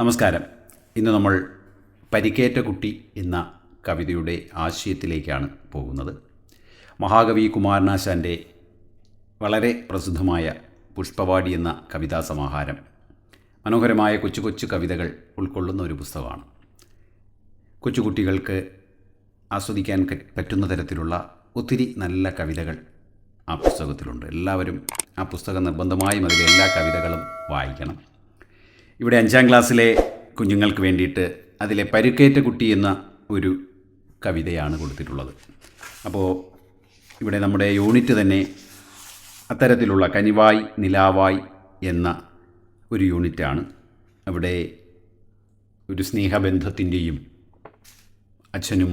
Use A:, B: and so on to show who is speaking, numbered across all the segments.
A: നമസ്കാരം. ഇന്ന് നമ്മൾ പരിക്കേറ്റ കുട്ടി എന്ന കവിതയുടെ ആശയത്തിലേക്കാണ് പോകുന്നത്. മഹാകവി കുമാരനാശാന്റെ വളരെ പ്രസിദ്ധമായ പുഷ്പവാടി എന്ന കവിതാ സമാഹാരം മനോഹരമായ കൊച്ചു കൊച്ചു കവിതകൾ ഉൾക്കൊള്ളുന്ന ഒരു പുസ്തകമാണ്. കൊച്ചുകുട്ടികൾക്ക് ആസ്വദിക്കാൻ പറ്റുന്ന തരത്തിലുള്ള ഒത്തിരി നല്ല കവിതകൾ ആ പുസ്തകത്തിലുണ്ട്. എല്ലാവരും ആ പുസ്തകം നിർബന്ധമായും അതിലെ എല്ലാ കവിതകളും വായിക്കണം. ഇവിടെ അഞ്ചാം ക്ലാസ്സിലെ കുഞ്ഞുങ്ങൾക്ക് വേണ്ടിയിട്ട് അതിലെ പരുക്കേറ്റ കുട്ടി എന്ന ഒരു കവിതയാണ് കൊടുത്തിട്ടുള്ളത്. അപ്പോൾ ഇവിടെ നമ്മുടെ യൂണിറ്റ് തന്നെ അത്തരത്തിലുള്ള കനിവായ് നിലാവായ് എന്ന ഒരു യൂണിറ്റാണ്. അവിടെ ഒരു സ്നേഹബന്ധത്തിന്റെയും അച്ഛനും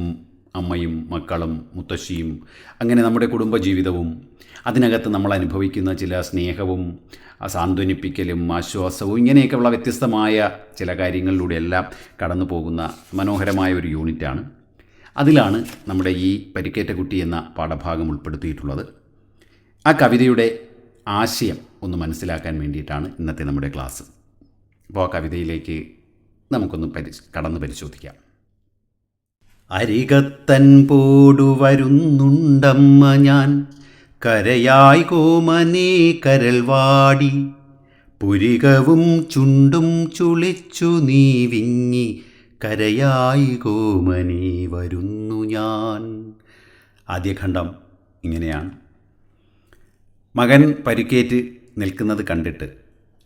A: അമ്മയും മക്കളും മുത്തശ്ശിയും അങ്ങനെ നമ്മുടെ കുടുംബജീവിതവും. അതിനകത്ത് നമ്മൾ അനുഭവിക്കുന്ന ചില സ്നേഹവും സാന്ത്വനിപ്പിക്കലും ആശ്വാസവും ഇങ്ങനെയൊക്കെയുള്ള വ്യത്യസ്തമായ ചില കാര്യങ്ങളിലൂടെയെല്ലാം കടന്നു പോകുന്ന മനോഹരമായ ഒരു യൂണിറ്റാണ്. അതിലാണ് നമ്മുടെ ഈ പരിക്കേറ്റ കുട്ടി എന്ന പാഠഭാഗം ഉൾപ്പെടുത്തിയിട്ടുള്ളത്. ആ കവിതയുടെ ആശയം ഒന്ന് മനസ്സിലാക്കാൻ വേണ്ടിയിട്ടാണ് ഇന്നത്തെ നമ്മുടെ ക്ലാസ്. അപ്പോൾ ആ കവിതയിലേക്ക് നമുക്കൊന്ന് പരി കടന്ന് പരിശോധിക്കാം. അരികത്തൻ പോടു വരുന്നുണ്ടമ്മ ഞാൻ. കരയായി കോമനേ കരൾവാടി പുരികവും ചുണ്ടും ചുളിച്ചു നീ വിങ്ങി. കരയായി കോമനേ വരുന്നു ഞാൻ. ആദ്യഖണ്ഡം ഇങ്ങനെയാണ്. മകൻ പരിക്കേറ്റ് നിൽക്കുന്നത് കണ്ടിട്ട്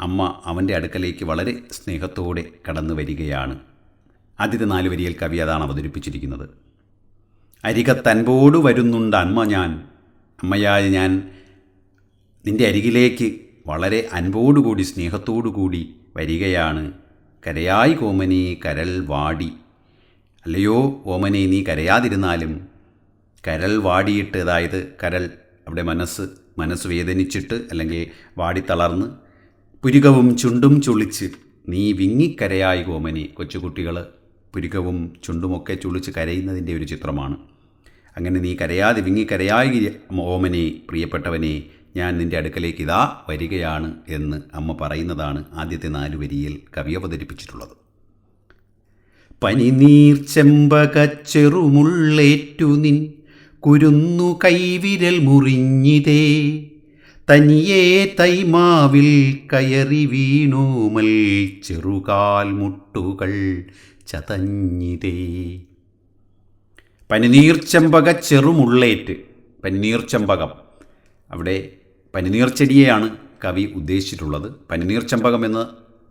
A: അമ്മ അവന്റെ അടുക്കലേക്ക് വളരെ സ്നേഹത്തോടെ കടന്നു വരികയാണ്. ആദ്യത്തെ നാല് വരിയിൽ കവി അതാണ് അവതരിപ്പിച്ചിരിക്കുന്നത്. അരികത്തൻപോട് വരുന്നുണ്ട് അമ്മ ഞാൻ. അമ്മയായ ഞാൻ നിന്റെ അരികിലേക്ക് വളരെ അൻപോടുകൂടി സ്നേഹത്തോടുകൂടി വരികയാണ്. കരയായി കോമനെ കരൽ വാടി. അല്ലയോ ഓമനെ നീ കരയാതിരുന്നാലും കരൽ വാടിയിട്ട് അതായത് കരൽ അവിടെ മനസ്സ് മനസ്സ് വേദനിച്ചിട്ട് അല്ലെങ്കിൽ വാടിത്തളർന്ന് പുരികവും ചുണ്ടും ചുളിച്ച് നീ വിങ്ങിക്കരയായി കോമനെ കൊച്ചുകുട്ടികൾ പുരികവും ചുണ്ടുമൊക്കെ ചുളിച്ച് കരയുന്നതിന്റെ ഒരു ചിത്രമാണ്. അങ്ങനെ നീ കരയാതെ വിങ്ങി കരയായി ഓമനെ പ്രിയപ്പെട്ടവനെ ഞാൻ നിന്റെ അടുക്കലേക്ക് ഇതാ വരികയാണ് എന്ന് അമ്മ പറയുന്നതാണ് ആദ്യത്തെ നാല് വരിയിൽ കവി അവതരിപ്പിച്ചിട്ടുള്ളത്. പനിനീർ ചെമ്പക ചെറുമുള്ളേറ്റു നിൻ കുരുന്നു കൈവിരൽ മുറിഞ്ഞിതേ. തനിയേ തൈമാവിൽ കയറി വീണോമൽ ചെറുകാൽ മുട്ടുകൾ ചതഞ്ഞിതേ. പനിനീർച്ചമ്പക ചെറുമുള്ളേറ്റ് പനിനീർച്ചമ്പകം. അവിടെ പനിനീർച്ചെടിയെയാണ് കവി ഉദ്ദേശിച്ചിട്ടുള്ളത്. പനിനീർച്ചമ്പകം എന്ന്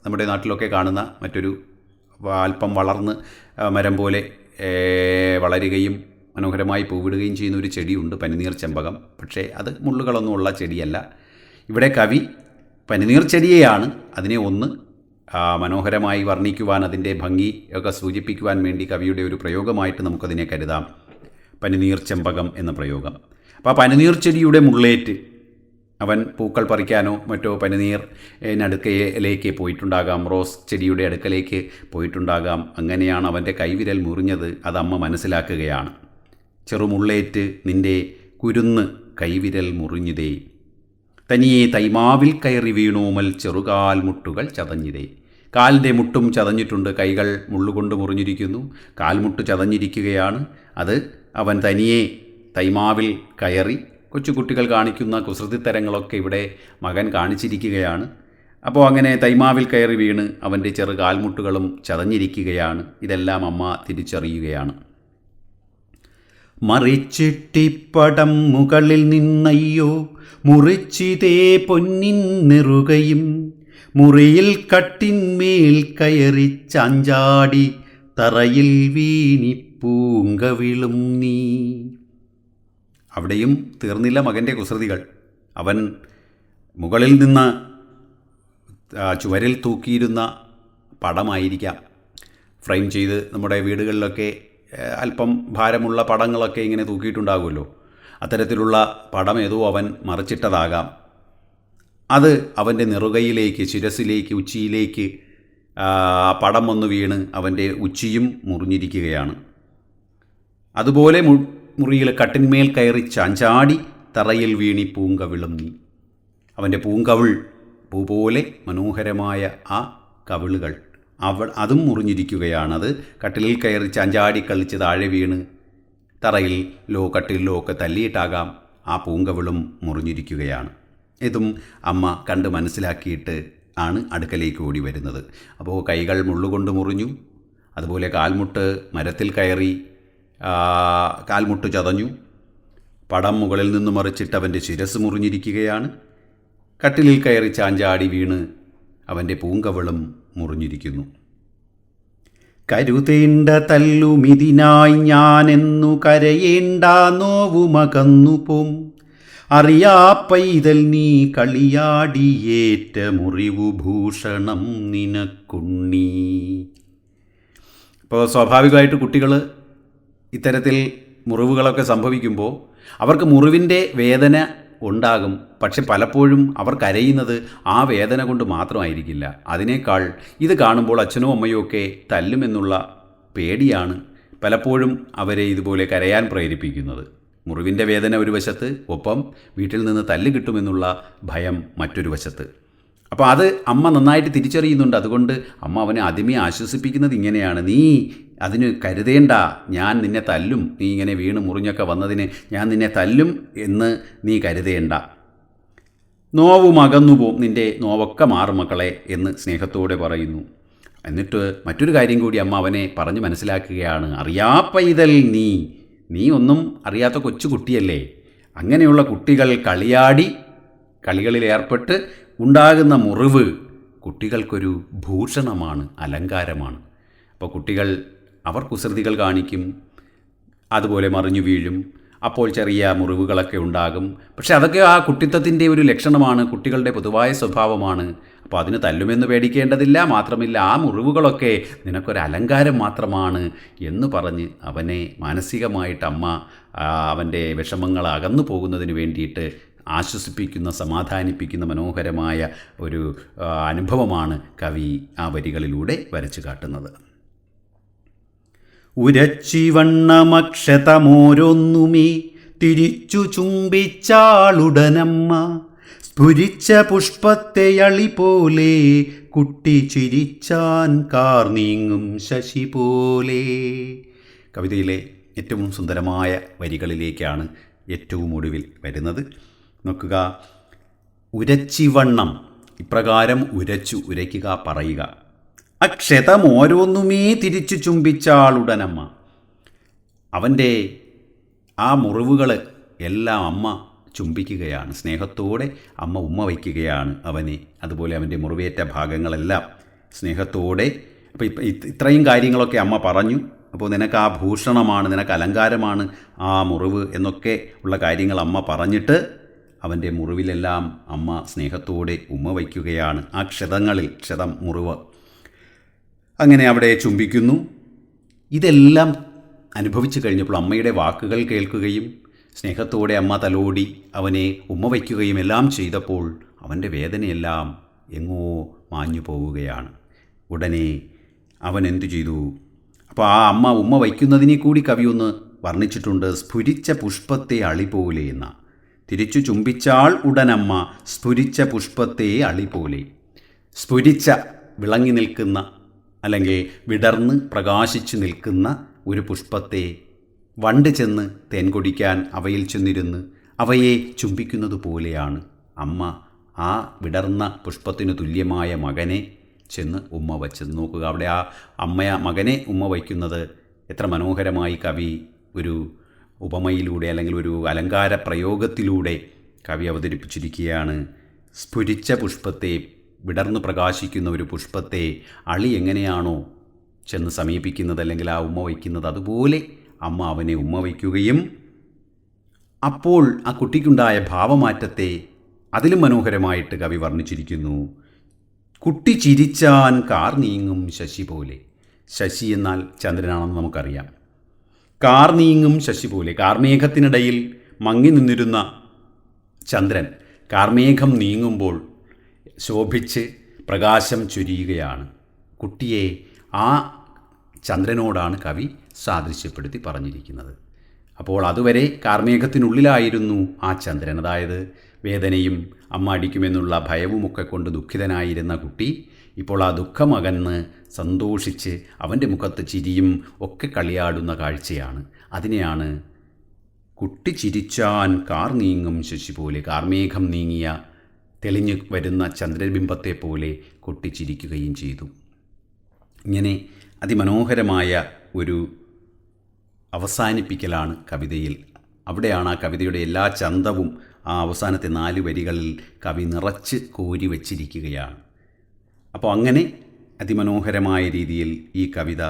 A: നമ്മുടെ നാട്ടിലൊക്കെ കാണുന്ന മറ്റൊരു അല്പം വളർന്ന് മരം പോലെ വളരുകയും മനോഹരമായി പൂവിടുകയും ചെയ്യുന്ന ഒരു ചെടിയുണ്ട് പനിനീർ ചെമ്പകം പക്ഷേ അത് മുള്ളുകളൊന്നുമുള്ള ചെടിയല്ല. ഇവിടെ കവി പനിനീർ ചെടിയെയാണ് അതിനെ ഒന്ന് മനോഹരമായി വർണിക്കുവാൻ അതിന്റെ ഭംഗി ഒക്കെ സൂചിപ്പിക്കുവാൻ വേണ്ടി കവിയുടെ ഒരു പ്രയോഗമായിട്ട് നമുക്കതിനെ കരുതാം. പനിനീർ ചെമ്പകം എന്ന പ്രയോഗം. അപ്പോൾ പനിനീർ ചെടിയുടെ മുള്ളേറ്റ് അവൻ പൂക്കൾ പറിക്കാനോ മറ്റോ പനിനീർ അടുക്കലേക്ക് പോയിട്ടുണ്ടാകാം. റോസ് ചെടിയുടെ അടുക്കലേക്ക് പോയിട്ടുണ്ടാകാം. അങ്ങനെയാണ് അവന്റെ കൈവിരൽ മുറിഞ്ഞത്. അത് അമ്മ മനസ്സിലാക്കുകയാണ്. ചെറുമുള്ളേറ്റ് നിന്റെ കുരുന്ന് കൈവിരൽ മുറിഞ്ഞിതേ. തനിയെ തൈമാവിൽ കയറി വീണോമൽ ചെറുകാൽ മുട്ടുകൾ ചതഞ്ഞിതേ കാലിന്റെ മുട്ടും ചതഞ്ഞിട്ടുണ്ട് കൈകൾ മുള്ളുകൊണ്ട് മുറിഞ്ഞിരിക്കുന്നു. കാൽമുട്ട് ചതഞ്ഞിരിക്കുകയാണ്. അത് അവൻ തനിയെ തൈമാവിൽ കയറി കൊച്ചുകുട്ടികൾ കാണിക്കുന്ന കുസൃതിത്തരങ്ങളൊക്കെ ഇവിടെ മകൻ കാണിച്ചിരിക്കുകയാണ്. അപ്പോൾ അങ്ങനെ തൈമാവിൽ കയറി വീണ് അവന്റെ ചെറു കാൽമുട്ടുകളും ചതഞ്ഞിരിക്കുകയാണ്. ഇതെല്ലാം അമ്മ തിരിച്ചറിയുകയാണ്. മറിച്ചിട്ടിപ്പടം മുകളിൽ നിന്നയ്യോ മുറിച്ചിതേ പൊന്നിൻ നെറുകയും മുറിയിൽ കട്ടിന്മേൽ കയറി ചാഞ്ചാടി തറയിൽ വീണിപ്പൂങ്കവിളും നീ. അവിടെയും തീർന്നില്ല മകന്റെ കുസൃതികൾ. അവൻ മുകളിൽ നിന്ന് ചുവരിൽ തൂക്കിയിരുന്ന പടമായിരിക്കാം. ഫ്രെയിം ചെയ്ത് നമ്മുടെ വീടുകളിലൊക്കെ അല്പം ഭാരമുള്ള പടങ്ങളൊക്കെ ഇങ്ങനെ തൂക്കിയിട്ടുണ്ടാകുമല്ലോ. അത്തരത്തിലുള്ള പടം ഏതോ അവൻ മറിച്ചിട്ടതാകാം. അത് അവന്റെ നെറുകയിലേക്ക് ശിരസിലേക്ക് ഉച്ചിയിലേക്ക് പടം വന്ന് വീണ് അവന്റെ ഉച്ചിയും മുറിഞ്ഞിരിക്കുകയാണ്. അതുപോലെ മു മുറിയിൽ കട്ടിന്മേൽ കയറി ചാഞ്ചാടി തറയിൽ വീണി പൂങ്കവിളും നീ. അവന്റെ പൂങ്കവിൾ പൂ പോലെ മനോഹരമായ ആ കവിളുകൾ. അവ അതും അത് കട്ടിലിൽ കയറി ചാഞ്ചാടി കളിച്ച് താഴെ വീണ്. തറയിൽ ലോ കട്ടിലിലോ ഒക്കെ തല്ലിയിട്ടാകാം ആ പൂങ്കവിളും മുറിഞ്ഞിരിക്കുകയാണ്. ഇതും അമ്മ കണ്ട് മനസ്സിലാക്കിയിട്ട് ആണ് അടുക്കലേക്ക് ഓടി വരുന്നത്. അപ്പോൾ കൈകൾ മുള്ളുകൊണ്ട് മുറിഞ്ഞു. അതുപോലെ കാൽമുട്ട് മരത്തിൽ കയറി കാൽമുട്ട് ചതഞ്ഞു. പടം മുകളിൽ നിന്ന് മറിച്ചിട്ട് അവന്റെ ശിരസ് മുറിഞ്ഞിരിക്കുകയാണ്. കട്ടിലിൽ കയറി ചാഞ്ചാടി വീണ് അവന്റെ പൂങ്കവളും മുറിഞ്ഞിരിക്കുന്നു. കരുതേണ്ട തല്ലുമിതിനായി ഞാനെന്നു കരയേണ്ട നോവുമകന്നു പോം അറിയാ പൈതൽ നീ കളിയാടിയേറ്റ മുറിവു ഭൂഷണം നിനക്കുണ്ണി. ഇപ്പോൾ സ്വാഭാവികമായിട്ട് കുട്ടികൾ ഇത്തരത്തിൽ മുറിവുകളൊക്കെ സംഭവിക്കുമ്പോൾ അവർക്ക് മുറിവിന്റെ വേദന ഉണ്ടാകും. പക്ഷെ പലപ്പോഴും അവർ കരയുന്നത് ആ വേദന കൊണ്ട് മാത്രമായിരിക്കില്ല. അതിനേക്കാൾ ഇത് കാണുമ്പോൾ അച്ഛനോ അമ്മയോ ഒക്കെ തല്ലുമെന്നുള്ള പേടിയാണ് പലപ്പോഴും അവരെ ഇതുപോലെ കരയാൻ പ്രേരിപ്പിക്കുന്നത്. മുറിവിന്റെ വേദന ഒരു വശത്ത് ഒപ്പം വീട്ടിൽ നിന്ന് തല്ല് കിട്ടുമെന്നുള്ള ഭയം മറ്റൊരു വശത്ത്. അപ്പോൾ അത് അമ്മ നന്നായിട്ട് തിരിച്ചറിയുന്നുണ്ട്. അതുകൊണ്ട് അമ്മ അവനെ ആദ്യമേ ആശ്വസിപ്പിക്കുന്നത് ഇങ്ങനെയാണ്. നീ അതിന് കരുതേണ്ട ഞാൻ നിന്നെ തല്ലും നീ ഇങ്ങനെ വീണ് മുറിഞ്ഞൊക്കെ വന്നതിന് ഞാൻ നിന്നെ തല്ലും എന്ന് നീ കരുതേണ്ട. നോവും അകന്നു പോവും നിന്റെ നോവൊക്കെ മാറും മക്കളെ എന്ന് സ്നേഹത്തോടെ പറയുന്നു. എന്നിട്ട് മറ്റൊരു കാര്യം കൂടി അമ്മ അവനെ പറഞ്ഞു മനസ്സിലാക്കുകയാണ്. അറിയാ പൈതൽ നീ. നീ ഒന്നും അറിയാത്ത കൊച്ചു കുട്ടിയല്ലേ. അങ്ങനെയുള്ള കുട്ടികൾ കളിയാടി കളികളിൽ ഏർപ്പെട്ട് ഉണ്ടാകുന്ന മുറിവ് കുട്ടികൾക്കൊരു ഭൂഷണമാണ് അലങ്കാരമാണ്. അപ്പോൾ കുട്ടികൾ അവർ കുസൃതികൾ കാണിക്കും അതുപോലെ മറിഞ്ഞു വീഴും. അപ്പോൾ ചെറിയ മുറിവുകളൊക്കെ ഉണ്ടാകും. പക്ഷേ അതൊക്കെ ആ കുട്ടിത്തത്തിന്റെ ഒരു ലക്ഷണമാണ് കുട്ടികളുടെ പൊതുവായ സ്വഭാവമാണ്. അപ്പോൾ അതിന് തല്ലുമെന്ന് പേടിക്കേണ്ടതില്ല മാത്രമില്ല ആ മുറിവുകളൊക്കെ നിനക്കൊരു അലങ്കാരം മാത്രമാണ് എന്ന് പറഞ്ഞ് അവനെ മാനസികമായിട്ട് അമ്മ അവന്റെ വിഷമങ്ങൾ അകന്നു പോകുന്നതിന് വേണ്ടിയിട്ട് ആശ്വസിപ്പിക്കുന്ന സമാധാനിപ്പിക്കുന്ന മനോഹരമായ ഒരു അനുഭവമാണ് കവി ആ വരികളിലൂടെ വരച്ചു കാട്ടുന്നത്. ഉരച്ചിവണ്ണമക്ഷതമോരൊന്നുമേ തിരിച്ചു ചുംബിച്ചാളുടനമ്മ. സ്ഫുരിച്ച പുഷ്പത്തെ അളി പോലെ കുട്ടി ചിരിച്ചാൻ കാർനീങ്ങും ശശി പോലെ കവിതയിലെ ഏറ്റവും സുന്ദരമായ വരികളിലേക്കാണ് ഏറ്റവും ഒടുവിൽ വരുന്നത്. നോക്കുക. ഉരച്ചിവണ്ണം. ഇപ്രകാരം ഉരച്ചു ഉരയ്ക്കുക പറയുക. അക്ഷതം ഓരോന്നുമേ തിരിച്ചു ചുംബിച്ചാളുടനമ്മ അവന്റെ ആ മുറിവുകൾ എല്ലാം അമ്മ ചുംബിക്കുകയാണ്. സ്നേഹത്തോടെ അമ്മ ഉമ്മ വയ്ക്കുകയാണ് അവനെ. അതുപോലെ അവന്റെ മുറിവേറ്റ ഭാഗങ്ങളെല്ലാം സ്നേഹത്തോടെ അപ്പോൾ ഇപ്പം ഇത്രയും കാര്യങ്ങളൊക്കെ അമ്മ പറഞ്ഞു. അപ്പോൾ നിനക്ക് ആ ഭൂഷണമാണ് നിനക്ക് അലങ്കാരമാണ് ആ മുറിവ് എന്നൊക്കെ ഉള്ള കാര്യങ്ങൾ അമ്മ പറഞ്ഞിട്ട് അവന്റെ മുറിവിലെല്ലാം അമ്മ സ്നേഹത്തോടെ ഉമ്മ വയ്ക്കുകയാണ്. ആ ക്ഷതങ്ങളിൽ ക്ഷതം മുറിവ് അങ്ങനെ അവിടെ ചുംബിക്കുന്നു. ഇതെല്ലാം അനുഭവിച്ചു കഴിഞ്ഞപ്പോൾ അമ്മയുടെ വാക്കുകൾ കേൾക്കുകയും സ്നേഹത്തോടെ അമ്മ തലോടി അവനെ ഉമ്മ വയ്ക്കുകയും എല്ലാം ചെയ്തപ്പോൾ അവന്റെ വേദനയെല്ലാം എങ്ങോ മാഞ്ഞു പോവുകയാണ്. ഉടനെ അവൻ എന്തു ചെയ്തു? അപ്പോൾ ആ അമ്മ ഉമ്മ വയ്ക്കുന്നതിനെ കൂടി കവി ഒന്ന് വർണിച്ചിട്ടുണ്ട്. സ്ഫുരിച്ച പുഷ്പത്തെ അളി പോലെ എന്ന. തിരിച്ചു ചുംബിച്ചാൾ ഉടനമ്മ സ്ഫുരിച്ച പുഷ്പത്തെ അളി പോലെ സ്ഫുരിച്ച വിളങ്ങി നിൽക്കുന്ന അല്ലെങ്കിൽ വിടർന്ന് പ്രകാശിച്ചു നിൽക്കുന്ന ഒരു പുഷ്പത്തെ വണ്ട് ചെന്ന് തേൻ കുടിക്കാൻ അവയിൽ ചെന്നിരുന്ന് അവയെ ചുംബിക്കുന്നത് പോലെയാണ്. അമ്മ ആ വിടർന്ന പുഷ്പത്തിനു തുല്യമായ മകനെ ചെന്ന് ഉമ്മ വച്ചത്. നോക്കുക അവിടെ ആ അമ്മയ മകനെ ഉമ്മ വയ്ക്കുന്നത് എത്ര മനോഹരമായി കവി ഒരു ഉപമയിലൂടെ അല്ലെങ്കിൽ ഒരു അലങ്കാര പ്രയോഗത്തിലൂടെ കവി അവതരിപ്പിച്ചിരിക്കുകയാണ്. സ്ഫുരിച്ച പുഷ്പത്തെ വിടർന്നു പ്രകാശിക്കുന്ന ഒരു പുഷ്പത്തെ അളി എങ്ങനെയാണോ ചെന്ന് സമീപിക്കുന്നത് അല്ലെങ്കിൽ ആ ഉമ്മ വയ്ക്കുന്നത് അതുപോലെ അമ്മ അവനെ ഉമ്മ വയ്ക്കുകയും അപ്പോൾ ആ കുട്ടിക്കുണ്ടായ ഭാവമാറ്റത്തെ അതിലും മനോഹരമായിട്ട് കവി വർണിച്ചിരിക്കുന്നു. കുട്ടി ചിരിച്ചാൻ കാർ നീങ്ങും ശശി പോലെ. ശശി എന്നാൽ ചന്ദ്രനാണെന്ന് നമുക്കറിയാം. കാർ നീങ്ങും ശശി പോലെ. കാർമേഘത്തിനിടയിൽ മങ്ങി നിന്നിരുന്ന ചന്ദ്രൻ കാർമേഘം നീങ്ങുമ്പോൾ ശോഭിച്ച് പ്രകാശം ചൊരിയുകയാണ്. കുട്ടിയെ ആ ചന്ദ്രനോടാണ് കവി സാദൃശ്യപ്പെടുത്തി പറഞ്ഞിരിക്കുന്നത്. അപ്പോൾ അതുവരെ കാർമേഘത്തിനുള്ളിലായിരുന്നു ആ ചന്ദ്രൻ. അതായത് വേദനയും അമ്മ അടിക്കുമെന്നുള്ള ഭയവുമൊക്കെ കൊണ്ട് ദുഃഖിതനായിരുന്ന കുട്ടി ഇപ്പോൾ ആ ദുഃഖമകന്ന് സന്തോഷിച്ച് അവന്റെ മുഖത്ത് ചിരിയും ഒക്കെ കളിയാടുന്ന കാഴ്ചയാണ്. അതിനെയാണ് കുട്ടി ചിരിച്ചാൻ കാർ നീങ്ങും ശശി പോലെ കാർമേഘം നീങ്ങിയ തെളിഞ്ഞു വരുന്ന ചന്ദ്രബിംബത്തെ പോലെ കൊട്ടിച്ചിരിക്കുകയും ചെയ്തു. ഇങ്ങനെ അതിമനോഹരമായ ഒരു അവസാനിപ്പിക്കലാണ് കവിതയിൽ. അവിടെയാണ് ആ കവിതയുടെ എല്ലാ ചന്തവും ആ അവസാനത്തെ നാല് വരികളിൽ കവി നിറച്ച് കോരി വച്ചിരിക്കുകയാണ്. അപ്പോൾ അങ്ങനെ അതിമനോഹരമായ രീതിയിൽ ഈ കവിത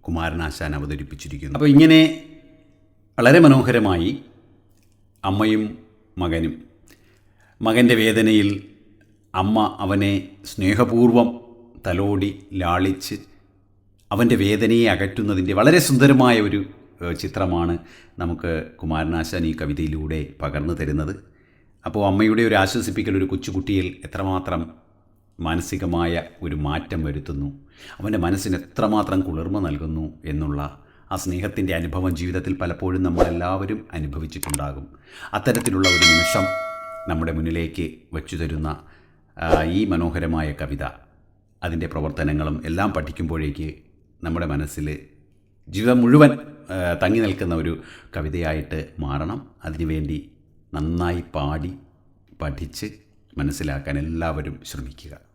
A: കുമാരനാശാൻ അവതരിപ്പിച്ചിരിക്കുന്നു. അപ്പോൾ ഇങ്ങനെ വളരെ മനോഹരമായി അമ്മയും മകനും മകന്റെ വേദനയിൽ അമ്മ അവനെ സ്നേഹപൂർവം തലോടി ലാളിച്ച് അവന്റെ വേദനയെ അകറ്റുന്നതിന്റെ വളരെ സുന്ദരമായ ഒരു ചിത്രമാണ് നമുക്ക് കുമാരനാശാൻ ഈ കവിതയിലൂടെ പകർന്നു തരുന്നത്. അപ്പോൾ അമ്മയുടെ ഒരു ആശ്വസിപ്പിക്കൽ ഒരു കൊച്ചുകുട്ടിയിൽ എത്രമാത്രം മാനസികമായ ഒരു മാറ്റം വരുത്തുന്നു അവന്റെ മനസ്സിന് എത്രമാത്രം കുളിർമ നൽകുന്നു എന്നുള്ള ആ സ്നേഹത്തിന്റെ അനുഭവം ജീവിതത്തിൽ പലപ്പോഴും നമ്മളെല്ലാവരും അനുഭവിച്ചിട്ടുണ്ടാകും. അത്തരത്തിലുള്ള ഒരു നിമിഷം നമ്മുടെ മുന്നിലേക്ക് വച്ചു തരുന്ന ഈ മനോഹരമായ കവിത അതിന്റെ പ്രവർത്തനങ്ങളും എല്ലാം പഠിക്കുമ്പോഴേക്ക് നമ്മുടെ മനസ്സിൽ ജീവിതം മുഴുവൻ തങ്ങി നിൽക്കുന്ന ഒരു കവിതയായിട്ട് മാറണം. അതിനുവേണ്ടി നന്നായി പാടി പഠിച്ച് മനസ്സിലാക്കാൻ എല്ലാവരും ശ്രമിക്കുക.